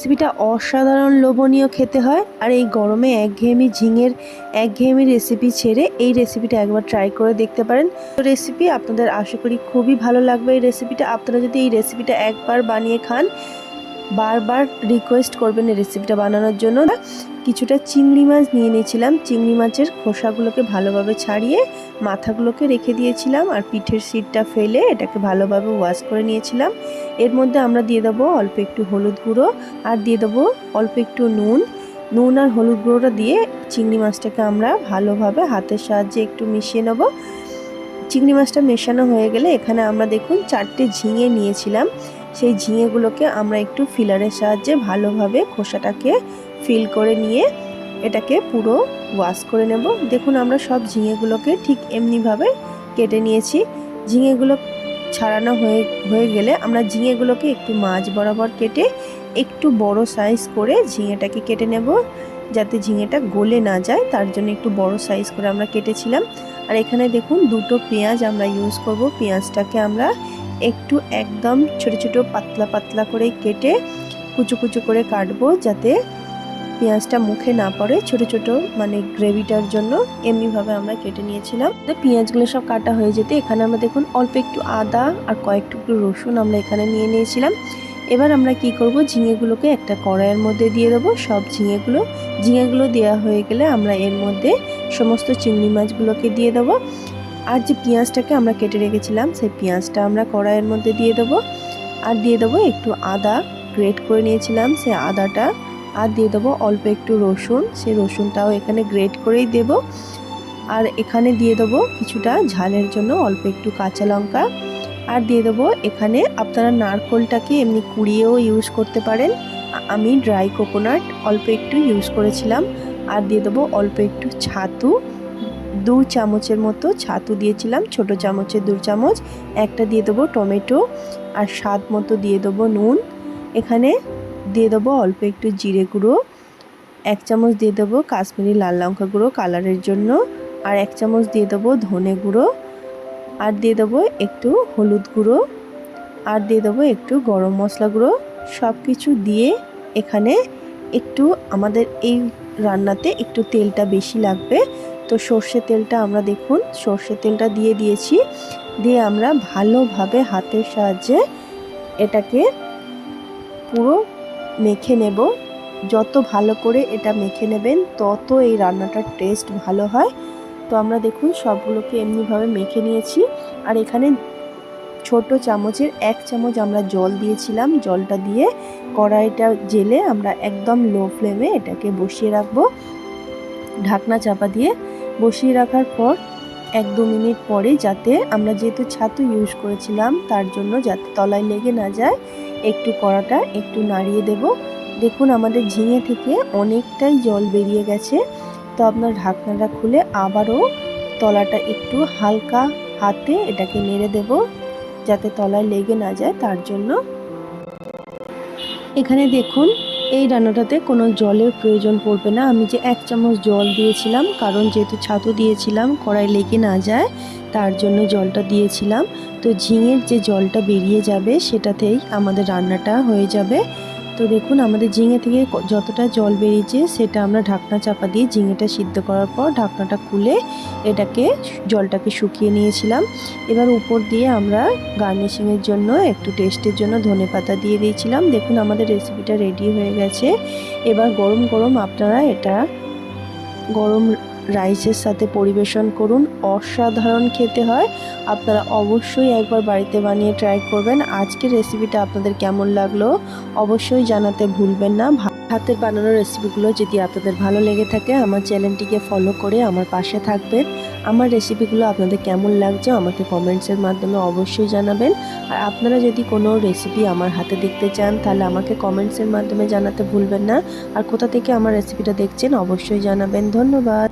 রেসিপিটা অসাধারণ লোভনীয় খেতে হয়। আর এই গরমে একঘেয়েমি ঝিঙের, একঘেয়েমি রেসিপি ছেড়ে এই রেসিপিটা একবার ট্রাই করে দেখতে পারেন। তো রেসিপি আপনাদের আশা করি খুবই ভালো লাগবে। এই রেসিপিটা আপনারা যদি এই রেসিপিটা একবার বানিয়ে খান বারবার রিকোয়েস্ট করবেন এই রেসিপিটা বানানোর জন্য। কিছুটা চিংড়ি মাছ নিয়ে নিয়েছিলাম। চিংড়ি মাছের খোসাগুলোকে ভালোভাবে ছাড়িয়ে মাথাগুলোকে রেখে দিয়েছিলাম আর পিঠের সিটটা ফেলে এটাকে ভালোভাবে ওয়াশ করে নিয়েছিলাম। এর মধ্যে আমরা দিয়ে দেবো অল্প একটু হলুদ গুঁড়ো আর দিয়ে দেবো অল্প একটু নুন। নুন আর হলুদ গুঁড়োটা দিয়ে চিংড়ি মাছটাকে আমরা ভালোভাবে হাতের সাহায্যে একটু মিশিয়ে নেব। চিংড়ি মাছটা মেশানো হয়ে গেলে এখানে আমরা দেখুন চারটে ঝিঙে নিয়েছিলাম। সেই ঝিঙেগুলোকে আমরা একটু ফিলারের সাহায্যে ভালোভাবে খোসাটাকে ফিল করে নিয়ে এটাকে পুরো ওয়াশ করে নেব। দেখুন, আমরা সব ঝিঙেগুলোকে ঠিক এমনিভাবে কেটে নিয়েছি। ঝিঙেগুলো ছাড়ানো হয়ে হয়ে গেলে আমরা ঝিঙেগুলোকে একটু মাছ বরাবর কেটে একটু বড় সাইজ করে ঝিঙেটাকে কেটে নেব, যাতে ঝিঙেটা গলে না যায়। তার জন্য একটু বড় সাইজ করে আমরা কেটেছিলাম। আর এখানে দেখুন, দুটো পেঁয়াজ আমরা ইউজ করব। পেঁয়াজটাকে আমরা একটু একদম ছোট ছোট পাতলা পাতলা করে কেটে কুচু কুচু করে কাটবো যাতে পেঁয়াজটা মুখে না পড়ে। ছোট ছোট মানে গ্রেভিটার জন্য এমনিভাবে আমরা কেটে নিয়েছিলাম। তো পেঁয়াজগুলো সব কাটা হয়ে যেতে এখানে আমরা দেখুন অল্প একটু আদা আর কয়েকটু একটু রসুন আমরা এখানে নিয়ে নিয়েছিলাম। এবার আমরা কি করব, ঝিঙেগুলোকে একটা কড়াইয়ের মধ্যে দিয়ে দেবো। সব ঝিঙেগুলো ঝিঙেগুলো দেওয়া হয়ে গেলে আমরা এর মধ্যে সমস্ত চিংড়ি মাছগুলোকে দিয়ে দেবো। আর যে পেঁয়াজটাকে আমরা কেটে রেখেছিলাম, সেই পেঁয়াজটা আমরা কড়াইয়ের মধ্যে দিয়ে দেবো। আর দিয়ে দেবো একটু আদা, গ্রেট করে নিয়েছিলাম সেই আদাটা। আর দিয়ে দেবো অল্প একটু রসুন, সেই রসুনটাও এখানে গ্রেট করেই দেব। আর এখানে দিয়ে দেবো কিছুটা ঝালের জন্য অল্প একটু কাঁচা লঙ্কা। আর দিয়ে দেবো এখানে আপনারা নারকোলটাকে এমনি কুড়িয়েও ইউজ করতে পারেন। আমি ড্রাই কোকোনাট অল্প একটু ইউজ করেছিলাম। আর দিয়ে দেবো অল্প একটু ছাতু। দু চামচের মতো ছাতু দিয়েছিলাম, ছোট চামচের দু চামচ, একটা দিয়ে দেবো টমেটো আর স্বাদ মতো দিয়ে দেবো নুন। এখানে দিয়ে দেবো অল্প একটু জিরে গুঁড়ো, এক চামচ দিয়ে দেবো কাশ্মীরি লাল লঙ্কা গুঁড়ো কালারের জন্য আর এক চামচ দিয়ে দেবো ধনে গুঁড়ো আর দিয়ে দেবো একটু হলুদ গুঁড়ো আর দিয়ে দেবো একটু গরম মশলা গুঁড়ো। সব কিছু দিয়ে এখানে একটু আমাদের এই রান্নাতে একটু তেলটা বেশি লাগবে তো সর্ষে তেলটা আমরা দেখুন, সর্ষে তেলটা দিয়ে দিয়েছি। দিয়ে আমরা ভালোভাবে হাতের সাহায্যে এটাকে পুরো মেখে নেব। যত ভালো করে এটা মেখে নেবেন, তত এই রান্নাটার টেস্ট ভালো হয়। তো আমরা দেখুন, সবগুলোকে এমনিভাবে মেখে নিয়েছি। আর এখানে ছোট চামচের এক চামচ আমরা জল দিয়েছিলাম। জলটা দিয়ে কড়াইটা জেলে আমরা একদম লো ফ্লেমে এটাকে বসিয়ে রাখব। ঢাকনা চাপা দিয়ে বসিয়ে রাখার পর এক দু মিনিট পরে যাতে আমরা যেহেতু ছাতু ইউজ করেছিলাম, তার জন্য যাতে তলায় লেগে না যায়, একটু কড়াটা একটু নাড়িয়ে দেব। দেখুন আমাদের ঝিঙে থেকে অনেকটাই জল বেরিয়ে গেছে। তো আপনার ঢাকনাটা খুলে আবারও তলাটা একটু হালকা হাতে এটাকে নেড়ে দেব, যাতে তলায় লেগে না যায়, তার জন্য। এখানে দেখুন এই রান্নাটাতে কোনো জলের প্রয়োজন পড়বে না। আমি যে এক চামচ জল দিয়েছিলাম, কারণ যেহেতু ছাতু দিয়েছিলাম, কড়াই লেগে না যায়, তার জন্য জলটা দিয়েছিলাম। তো ঝিঙের যে জলটা বেরিয়ে যাবে, সেটাতেই আমাদের রান্নাটা হয়ে যাবে। তো দেখুন, আমাদের ঝিঙে থেকে যতটা জল বেরিয়েছে সেটা আমরা ঢাকনা চাপা দিয়ে ঝিঙেটা সিদ্ধ করার পর ঢাকনাটা খুলে এটাকে জলটাকে শুকিয়ে নিয়েছিলাম। এবার উপর দিয়ে আমরা গার্নিশিংয়ের জন্য একটু টেস্টের জন্য ধনে পাতা দিয়ে দিয়েছিলাম। দেখুন, আমাদের রেসিপিটা রেডি হয়ে গেছে। এবার গরম গরম আপনারা এটা গরম রাইসের সাথে পরিবেশন করুন। অসাধারণ খেতে হয়। আপনারা অবশ্যই একবার বাড়িতে বানিয়ে ট্রাই করবেন। আজকের রেসিপিটা আপনাদের কেমন লাগল অবশ্যই জানাতে ভুলবেন না। হাতের বানানো রেসিপিগুলো যদি আপনাদের ভালো লেগে থাকে, আমার চ্যানেলটিকে ফলো করে আমার পাশে থাকবেন। আমার রেসিপিগুলো আপনাদের কেমন লাগছে আমাকে কমেন্টসের মাধ্যমে অবশ্যই জানাবেন। আর আপনারা যদি কোনো রেসিপি আমার হাতে দেখতে চান, তাহলে আমাকে কমেন্টসের মাধ্যমে জানাতে ভুলবেন না। আর কোথা থেকে আমার রেসিপিটা দেখছেন, অবশ্যই জানাবেন। ধন্যবাদ।